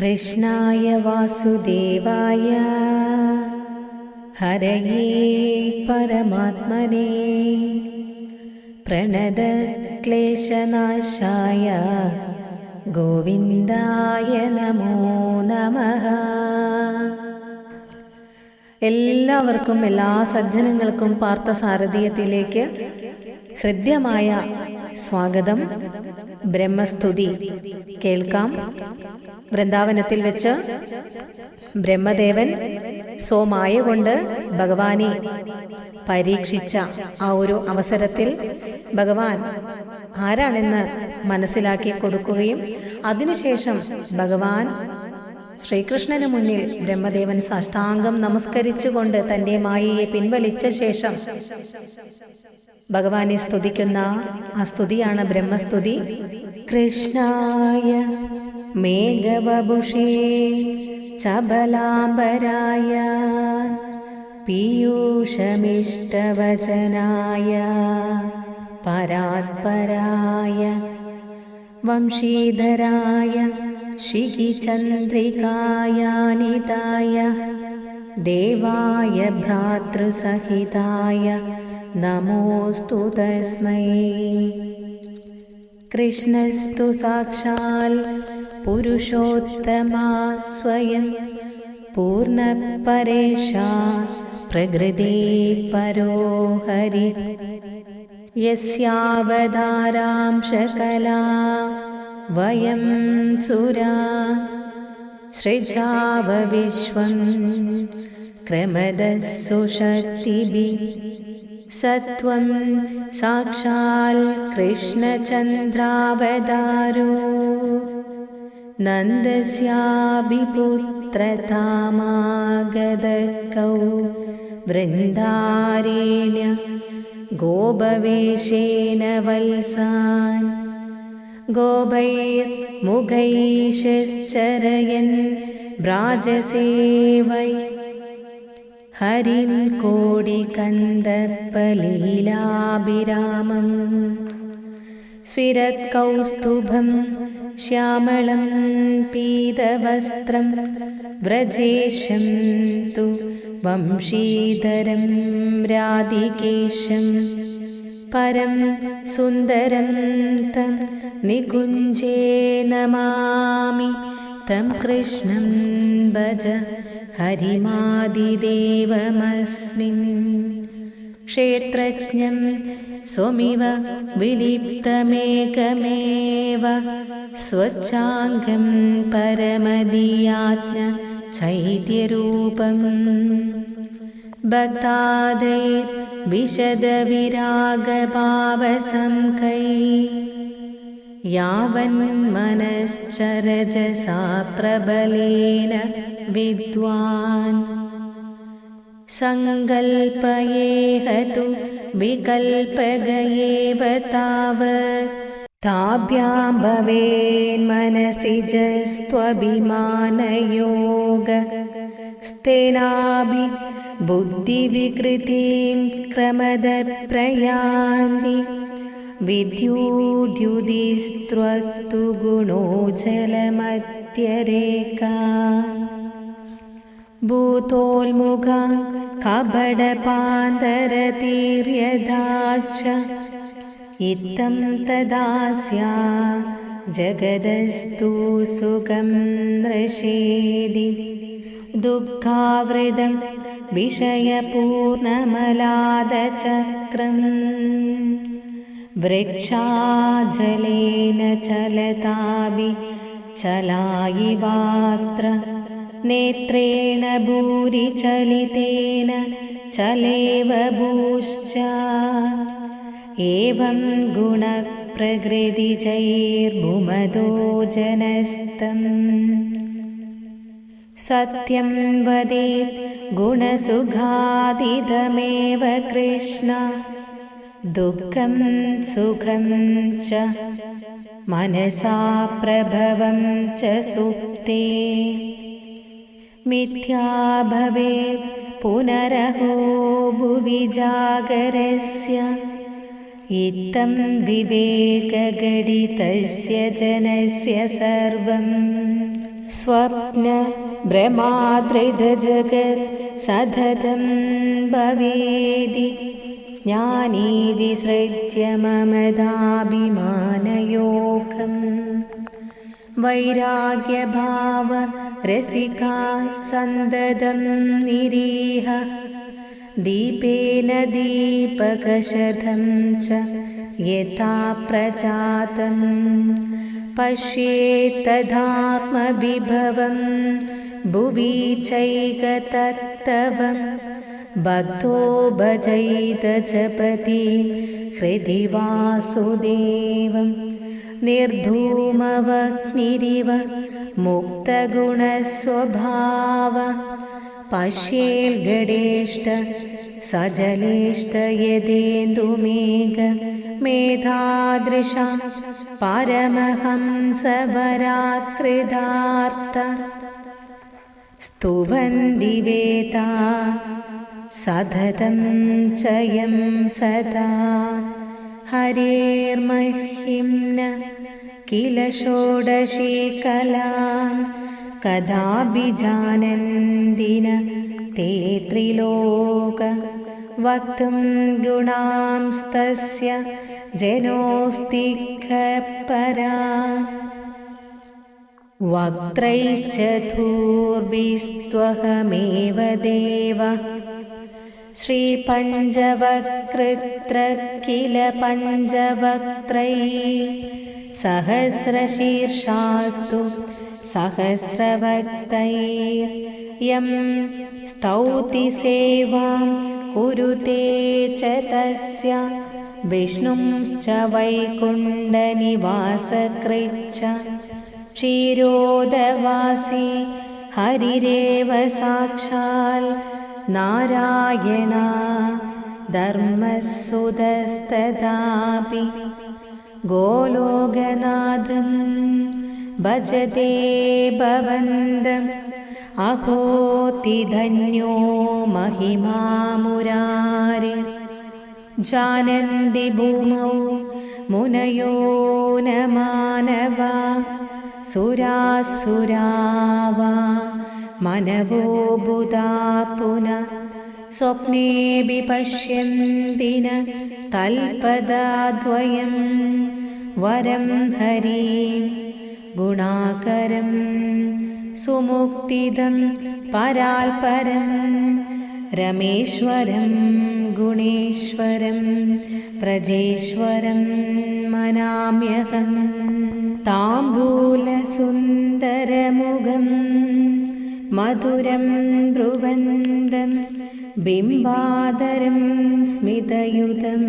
कृष्णाय वासुदेवाय हरये परमात्मने प्रणदक्लेशनाशाय ഗോവിന്ദായ നമോ നമഃ എല്ലാവർക്കും എല്ലാ സജ്ജനങ്ങൾക്കും പാർത്ഥസാരഥീയത്തിലേക്ക് ഹൃദ്യമായ സ്വാഗതം ബ്രഹ്മസ്തുതി. കേൾക്കാം. വൃന്ദാവനത്തിൽ വെച്ച് ബ്രഹ്മദേവൻ സോമായ കൊണ്ട് ഭഗവാനെ പരീക്ഷിച്ച ആ ഒരു അവസരത്തിൽ ഭഗവാൻ ആരാണെന്ന് മനസ്സിലാക്കി കൊടുക്കുകയും അതിനുശേഷം ഭഗവാൻ ശ്രീകൃഷ്ണന് മുന്നിൽ ബ്രഹ്മദേവൻ സാഷ്ടാംഗം നമസ്കരിച്ചുകൊണ്ട് തന്റെ മായയെ പിൻവലിച്ച ശേഷം ഭഗവാനെ സ്തുതിക്കുന്ന ആ സ്തുതിയാണ് ബ്രഹ്മസ്തുതി. കൃഷ്ണായ മേഘവഭുഷേ ചബലാംബരായ പീയൂഷമിഷ്ടവചനായ പരാത്പരായ വംശീധരായ शिखिचन्द्रिकायानिताय देवाय भ्रातृसहिताय नमोऽस्तु तस्मै कृष्णस्तु साक्षात् पुरुषोत्तमा स्वयं पूर्णपरेशा प्रकृते परो हरि यस्यावतारांशकला वयं सुरा सृजावविश्वं क्रमदः सुशक्तिभिः सत्वं साक्षात् कृष्णचन्द्रावतारो नन्दस्याभिपुत्रतामागदकौ वृन्दारेण्य गोभवेशेन वल्सान् गोभैर्मुखैशश्चरयन् व्राजसेवै हरिं कोडिकन्दर्पलीलाभिरामम् स्विरत्कौस्तुभं श्यामलं पीतवस्त्रं व्रजेशं तु वंशीधरं राधिकेशम् परं सुन्दरं तं निकुञ्जे नमामि तं कृष्णं भज हरिमादिदेवमस्मिन् क्षेत्रज्ञं स्वमिव विलिप्तमेकमेव स्वच्छाङ्गं परमदीयाज्ञ चैत्यरूपम् भक्तादैर्विशदविरागभावसङ्कै यावन्मनश्चरजसा प्रबलेन विद्वान् सङ्कल्पयेह तु विकल्पगयेव तावत् ताभ्यां भवेन्मनसि जस्त्वभिमानयोग स्तेनाभि बुद्धिविकृतिं क्रमदप्रयान्ति विद्युद्युदिस्त्वत्तु गुणो जलमत्यरेका भूतोन्मुखा कपडपान्तरतीर्यदा च इत्थं तदास्या जगदस्तु सुखं नृषेदि दुःखावृदं विषयपूर्णमलादचक्रम् वृक्षाजलेन चलताभि चलायिवात्र नेत्रेण भूरिचलितेन चलेव भूश्च एवं गुणप्रकृतिजैर्भुमदो जनस्तम् സത്യം വദേത് ഗുണസുഖാതീതമേവ കൃഷ്ണ. ദുഃഖം സുഖം ച. മനസാ പ്രഭവം ച സുപ്തേ. മിഥ്യാഭവേ പുനരഹോ ഭുവി ജാഗരസ്യ. ഇത്തം വിവേകഗടിതസ്യ ജനസ്യ സർവം. सर्वं स्वप्न भ्रमादृतजगत् सततं भवेदि ज्ञानी विसृज्य ममदाभिमानयोगम् वैराग्यभाव रसिका सन्ददं निरीह दीपेन दीपकशतं च यथा प्रजातम् पश्येत्तदात्मविभवं भुवि चैकतत्तवं। भक्तो भजैत जपति हृदि वासुदेवं। निर्धूमवह्निरिव मुक्तगुणस्वभाव पश्येल्गडेष्ट सजलेष्ट यदेन्दुमेघ मेधादृशा परमहंसवराकृदार्थ स्तुवन्ति वेदा सततं च यं सदा हरेर्महिम्न किल षोडशी कलां कदापि जानन्दिन ते त्रिलोक वक्तुं गुणांस्तस्य जनोऽस्ति परा वक्त्रैश्चतुर्भिस्त्वहमेव देव श्रीपञ्चवक्कृत्र किल पञ्चवक्त्रै सहस्रशीर्षास्तु सहस्रवक्तैर्यं स्तौति सेवां कुरुते च तस्य विष्णुंश्च वैकुण्डनिवासकृच्च क्षीरोदवासी हरिरेव साक्षाल् नारायणा धर्मसुदस्तदापि गोलोकनाथं भजते भवन्दम् अहोतिधन्यो महिमामुरारि जानन्ति भूमौ मुनयो न मानवा सुरासुरा वा मनवो बुधात् पुनः स्वप्नेऽपि पश्यन्ति न तल्पदाद्वयं वरं हरिं ഗുണാകരം സുമുക്തിദം പരാൽപരം രമേശ്വരം ഗുണേശ്വരം പ്രജേശ്വരം മനാമ്യകം താംബൂലസുന്ദരമുഖം മധുരം ബ്രുവന്തം ബിംബാദരം സ്മിതയുതം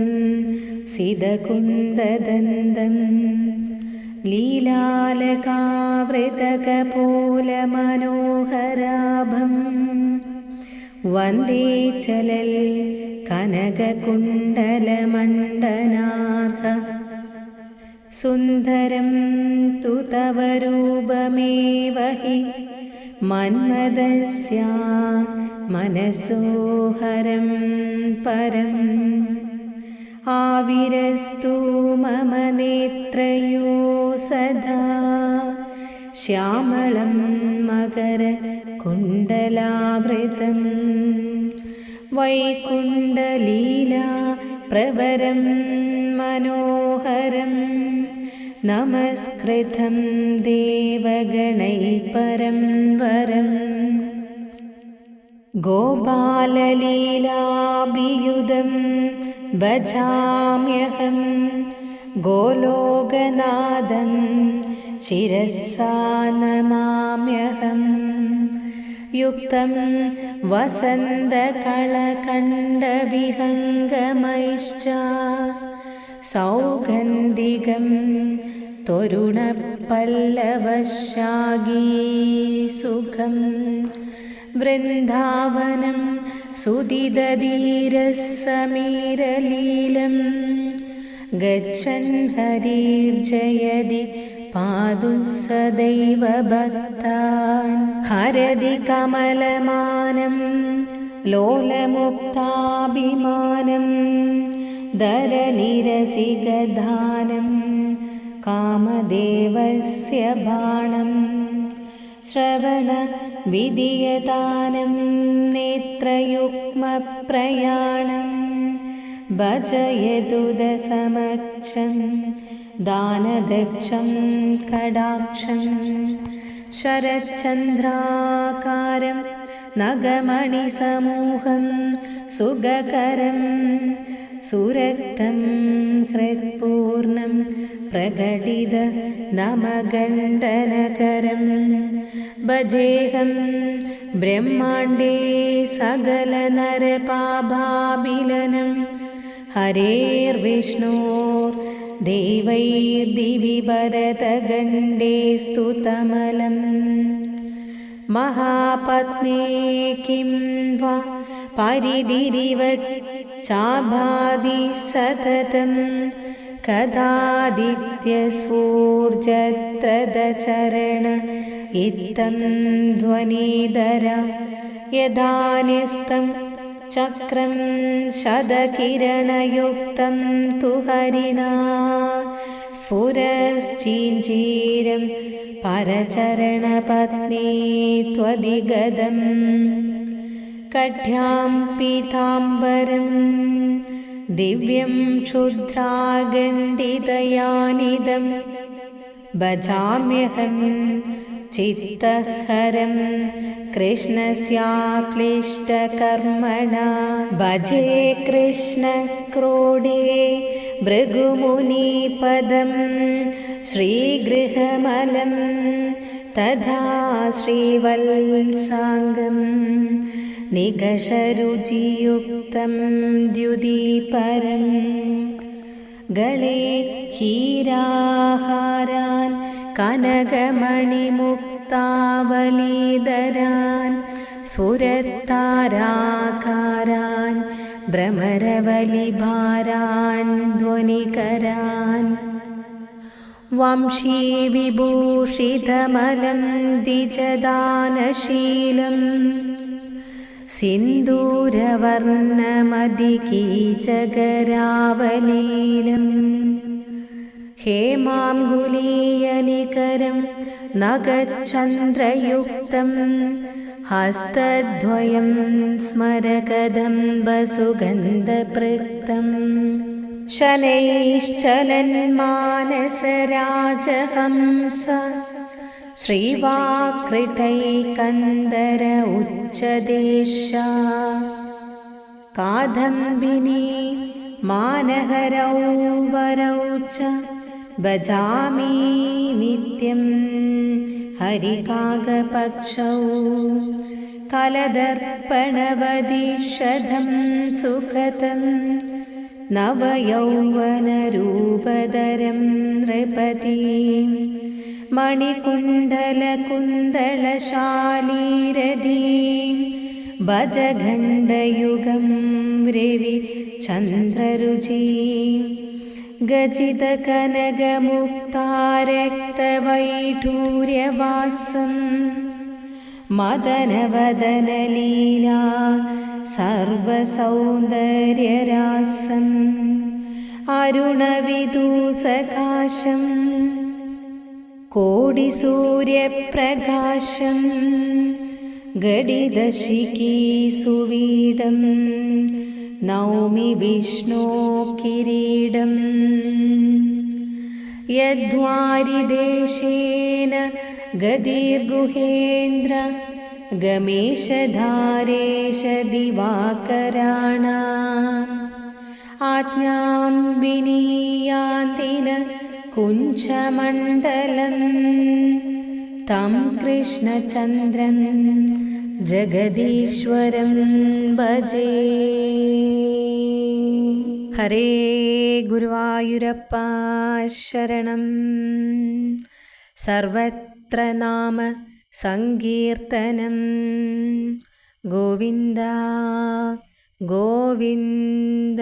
സിതകുന്ദദന്തം लीलालकावृतकपोलमनोहराभं वन्दे चलल् कनककुण्डलमण्डनार्ह सुन्दरं तु तव रूपमेव हि मन्मदस्या मनसोहरं परम् आविरस्तु मम नेत्रयो सदा श्यामलं मकरकुण्डलावृतं वैकुण्डलीला प्रवरं मनोहरं नमस्कृतं देवगणैः परं वरम् गोपाललीलाभियुधं ഭജാമ്യഹം ഗോലോകനാഥം ശിരസാ നമാമ്യഹം യുക്തം വസന്തകളകണ്ഠവിഹംഗമൈശ്ച സൗഗന്ധികം തൊരുണപ്പല്ലവശ്ശാഗീസുഖം വൃന്ദാവനം सुदिदधीरसमीरलीलं गच्छन् हरिर्जयदि पादु सदैव भक्तान् हरदि कमलमानं लोलमुक्ताभिमानं दरनिरसिगधानं कामदेवस्य बाणं ശ്രവണ വിധിയദാനം നേത്രയുഗ്മപ്രയാണം ഭജയതുദസമക്ഷം ദാനദക്ഷം കടാക്ഷം ശരചന്ദ്രാകാരം നഗമണിസമൂഹം സുഖകരം सुरक्तं हृत्पूर्णं प्रकटित नमगण्डनकरं भजेहं ब्रह्माण्डे सकलनरपाभाभिलनं हरेर्विष्णोर्देवैर्दिवि भरतगण्डे स्तुतमलम् महापत्नी किं वा परिधिरिवच्चाभादि सततं कदादित्यस्फूर्जत्रदचरण इत्थं ध्वनिधर यदानिस्तं चक्रं शतकिरणयुक्तं तु हरिणा स्फुरश्चिञ्जीरं परचरणपत्नी त्वदिगदं कढ्यां पीताम्बरं दिव्यं क्षुद्रागण्डितयानिदं भजाम्यहं चित्तहरं कृष्णस्याक्लिष्टकर्मणा भजे कृष्णक्रोडे भृगुमुनिपदं श्रीगृहमलं तथा श्रीवत्साङ्गं निघषरुचियुक्तं द्युदीपरं गळे हीराहारान् कनकमणिमुक्तावलीधरान् सुरताराकारान् भ्रमरवलिभारान् ध्वनिकरान् वंशीविभूषितमलं द्विजदानशीलम् सिन्दूरवर्णमधिकीचकरावलीलम् हेमाङ्गुलीयनिकरं नगच्छन्द्रयुक्तं हस्तद्वयं स्मरकदं वसुगन्धपृक्तम् शनैश्चलन्मानसराजहंस श्रीवाकृतैकन्दर उच्चदेशा कादम्बिनी मानहरौ वरौ च भजामि नित्यं हरिकागपक्षौ कलदर्पणवदिशतं सुखतं नवयौवनरूपधरं नृपति मणिकुण्डलकुन्दलशालीरदीं भजगण्डयुगं रवि चन्द्ररुचि गजितकनकमुक्तारक्तवैढूर्यवासं मदनवदनलीला सर्वसौन्दर्यरासम् अरुणविदूसकाशम् कोडिसूर्यप्रकाशं गडिदशिकी सुवीडं नौमि विष्णो किरीडम् यद्वारिदेशेन गदीर्गुहेन्द्र गमेशधारेश दिवाकराणाम् आज्ञां विनीयान्तिन कुञ्चमण्डलं तं कृष्णचन्द्रं जगदीश्वरं भजे हरे गुरुवायुरप्पा शरणं सर्वत्र नाम सङ्कीर्तनं गोविन्द गोविन्द